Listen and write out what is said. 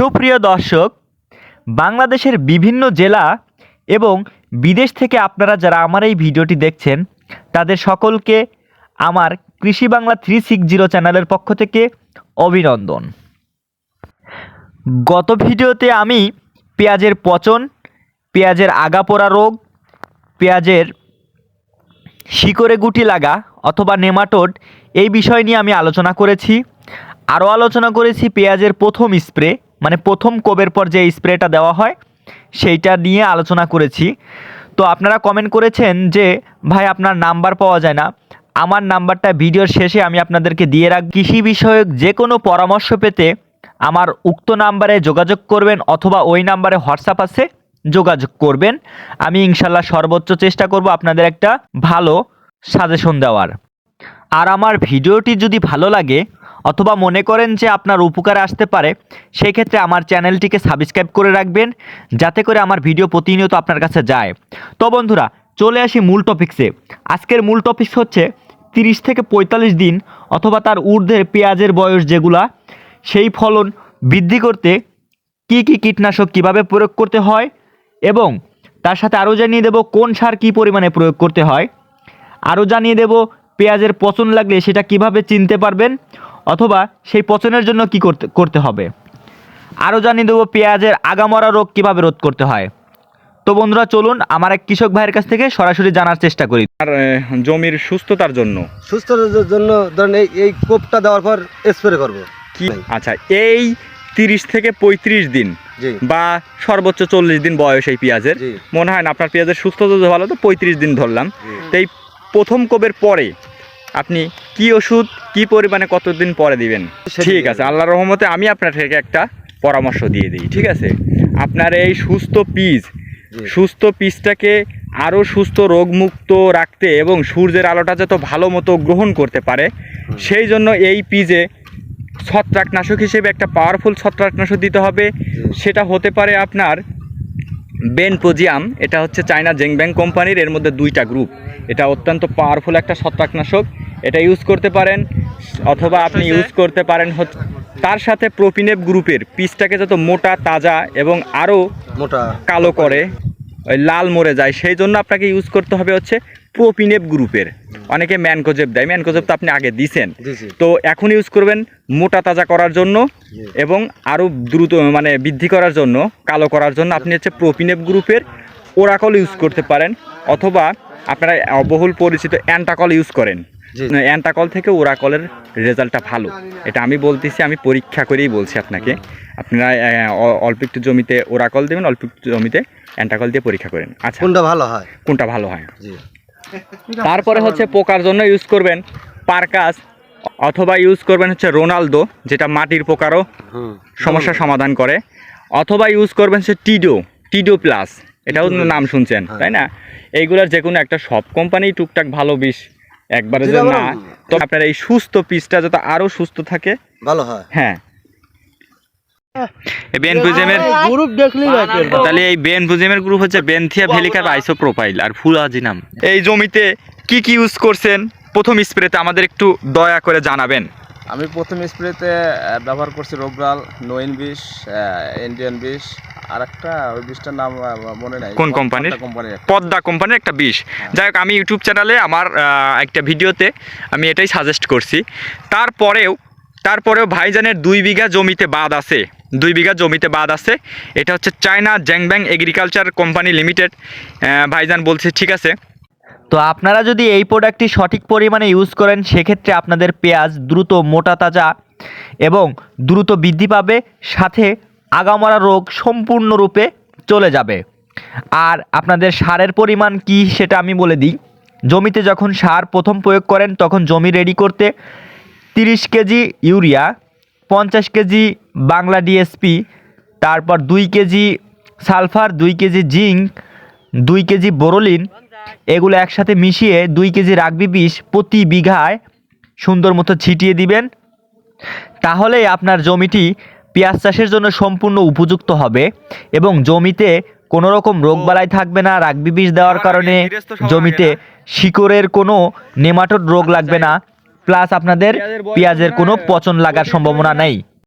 সুপ্রিয় দর্শক, বাংলাদেশের বিভিন্ন জেলা এবং বিদেশ থেকে আপনারা যারা আমার এই ভিডিওটি দেখছেন, তাদের সকলকে আমার কৃষি বাংলা থ্রি সিক্স জিরো চ্যানেলের পক্ষ থেকে অভিনন্দন। গত ভিডিওতে আমি পেঁয়াজের পচন, পেঁয়াজের আগাপোড়া রোগ, পেঁয়াজের শিকড়ে গুটি লাগা অথবা নেমাটোড এই বিষয় নিয়ে আমি আলোচনা করেছি। আরও আলোচনা করেছি পেঁয়াজের প্রথম স্প্রে মানে প্রথম কোবের পর যে স্প্রেটা দেওয়া হয়, সেইটা নিয়ে আলোচনা করেছি। তো আপনারা কমেন্ট করেছেন যে, ভাই, আপনার নাম্বার পাওয়া যায় না। আমার নাম্বারটা ভিডিওর শেষে আমি আপনাদেরকে দিয়ে রাখ কৃষি বিষয়ক যে কোনো পরামর্শ পেতে আমার উক্ত নাম্বারে যোগাযোগ করবেন অথবা ওই নাম্বারে হোয়াটসঅ্যাপ আছে, যোগাযোগ করবেন। আমি ইনশাল্লাহ সর্বোচ্চ চেষ্টা করব আপনাদের একটা ভালো সাজেশন দেওয়ার। আর আমার ভিডিওটি যদি ভালো লাগে অথবা মনে করেন যে আপনার উপকারে আসতে পারে সেই ক্ষেত্রে আমার চ্যানেলটিকে সাবস্ক্রাইব করে রাখবেন, যাতে করে আমার ভিডিও প্রতিনিয়ত আপনার কাছে যায়। তো বন্ধুরা, চলে আসি মূল টপিক্সে আজকের মূল টপিক্স হচ্ছে তিরিশ থেকে পঁয়তাল্লিশ দিন অথবা তার ঊর্ধ্বের পেঁয়াজের বয়স যেগুলা, সেই ফলন বৃদ্ধি করতে কি কি কীটনাশক কীভাবে প্রয়োগ করতে হয় এবং তার সাথে আরও জানিয়ে দেব কোন সার কী পরিমাণে প্রয়োগ করতে হয়। আরও জানিয়ে দেব পেঁয়াজের পচন লাগলে সেটা কীভাবে চিনতে পারবেন। অথবা সেই পচনের জন্য কি করতে করতে হবে? আরও জানিয়ে দেবো পেঁয়াজের আগামরা রোগ কীভাবে রোধ করতে হয়। তো বন্ধুরা চলুন আমার এক কৃষক ভাইয়ের কাছ থেকে সরাসরি জানার চেষ্টা করি। আর জমির সুস্থতার জন্য। সুস্থতার জন্য ধরেন এই এই কোপটা দেওয়ার পর স্প্রে করব। কি? আচ্ছা এই তিরিশ থেকে পঁয়ত্রিশ দিন বা সর্বোচ্চ চল্লিশ দিন বয়স এই পেঁয়াজের। মনে হয় না আপনার পেঁয়াজের সুস্থতা ভালো তো পঁয়ত্রিশ দিন ধরলাম। তো এই প্রথম কোবের পরে আপনি কি ওষুধ কি পরিমাণে কতদিন পরে দিবেন? ঠিক আছে আল্লাহর রহমতে আমি আপনার থেকে একটা পরামর্শ দিয়ে দিই ঠিক আছে? আপনার এই সুস্থ পিস সুস্থ পিসটাকে আরও সুস্থ রোগমুক্ত রাখতে এবং সূর্যের আলোটা যত ভালো মতো গ্রহণ করতে পারে সেই জন্য এই পিজে ছত্রাকনাশক হিসেবে একটা পাওয়ারফুল ছত্রাকনাশক দিতে হবে। সেটা হতে পারে আপনার বেনপোজিয়াম এটা হচ্ছে চায়না জেংব্যাং কোম্পানির এর মধ্যে দুইটা গ্রুপ এটা অত্যন্ত পাওয়ারফুল একটা ছত্রাকনাশক। এটা ইউজ করতে পারেন অথবা আপনি ইউজ করতে পারেন হচ্ছে তার সাথে প্রোপিনেপ গ্রুপের পিসটাকে যত মোটা তাজা এবং আরও মোটা। কালো করে ওই লাল মরে যায় সেই জন্য আপনাকে ইউজ করতে হবে হচ্ছে প্রোপিনেপ গ্রুপের অনেকে ম্যানকোজেব দেয় ম্যানকোজেব তো আপনি আগে দিছেন। তো এখন ইউজ করবেন মোটা তাজা করার জন্য এবং আরও দ্রুত মানে বৃদ্ধি করার জন্য কালো করার জন্য আপনি হচ্ছে প্রোপিনেপ গ্রুপের ওরাকল ইউজ করতে পারেন অথবা আপনারা বহুল পরিচিত অ্যান্টাকল ইউজ করেন। অ্যান্টাকল থেকে ওরাকলের রেজাল্টটা ভালো। এটা আমি বলতেছি আমি পরীক্ষা করেই বলছি আপনাকে। আপনারা অল্প একটু জমিতে ওরাকল দেবেন অল্প একটু জমিতে অ্যান্টাকল দিয়ে পরীক্ষা করেন। আচ্ছা। কোনটা ভালো হয়? কোনটা ভালো হয়? তারপরে হচ্ছে পোকার জন্য ইউজ করবেন পারকাস অথবা ইউজ করবেন হচ্ছে রোনালদো যেটা মাটির পোকারও সমস্যা সমাধান করে। অথবা ইউজ করবেন হচ্ছে টিডো টিডো প্লাস। এটাও নাম শুনছেন হ্যাঁ। তাই না? এইগুলোর যে কোনো একটা সব কোম্পানি টুকটাক ভালো বিষ একবারে যে না তো আপনার এই সুস্থ পিসটা যাতে আরও সুস্থ থাকে ভালো হয়। হ্যাঁ। গ্রুপ দেখলি তাহলে এই বেনপুজেমের গ্রুপ হচ্ছে বেনথিয়া ভেলিকার আর ফুলাজিনাম এই জমিতে কি কি ইউজ করছেন? প্রথম স্প্রেতে আমাদের একটু দয়া করে জানাবেন। আমি প্রথম স্প্রেতে ব্যবহার করছি রোবরাল নোইন বিষ ইন্ডিয়ান বিষ আর একটা ওই বিষটার নাম আহ, মনে নাই। কোন কোম্পানির? পদ্মা কোম্পানির একটা বিষ যাই হোক আমি ইউটিউব চ্যানেলে আমার একটা ভিডিওতে আমি এটাই সাজেস্ট করছি। তারপরেও তারপরেও ভাইজানের দুই বিঘা জমিতে বাদ আছে। দুই বিঘা জমিতে বাদ আছে। এটা হচ্ছে চায়না জ্যাংব্যাং এগ্রিকালচার কোম্পানি লিমিটেড। ভাইজান বলছে ঠিক আছে। তো আপনারা যদি এই প্রোডাক্টটি সঠিক পরিমাণে ইউজ করেন সেক্ষেত্রে আপনাদের পেঁয়াজ দ্রুত মোটা তাজা এবং দ্রুত বৃদ্ধি পাবে। সাথে আগামরা রোগ সম্পূর্ণরূপে চলে যাবে। আর আপনাদের সারের পরিমাণ কি সেটা আমি বলে দিই। জমিতে যখন সার প্রথম প্রয়োগ করেন, তখন জমি রেডি করতে তিরিশ কেজি ইউরিয়া, পঞ্চাশ কেজি বাংলা ডিএসপি তারপর দুই কেজি সালফার, দুই কেজি জিঙ্ক, দুই কেজি বোরোলিন, এগুলো একসাথে মিশিয়ে দুই কেজি রাগবি বিষ প্রতি বিঘায় সুন্দর মতো ছিটিয়ে দিবেন। তাহলেই আপনার জমিটি পেঁয়াজ চাষের জন্য সম্পূর্ণ উপযুক্ত হবে এবং জমিতে কোনো রকম রোগবালাই থাকবে না রাগবি বিষ দেওয়ার কারণে জমিতে শিকড়ের কোনো নেমাটোড রোগ লাগবে না। প্লাস আপনাদের পেঁয়াজের কোনো পচন লাগার সম্ভাবনা নেই।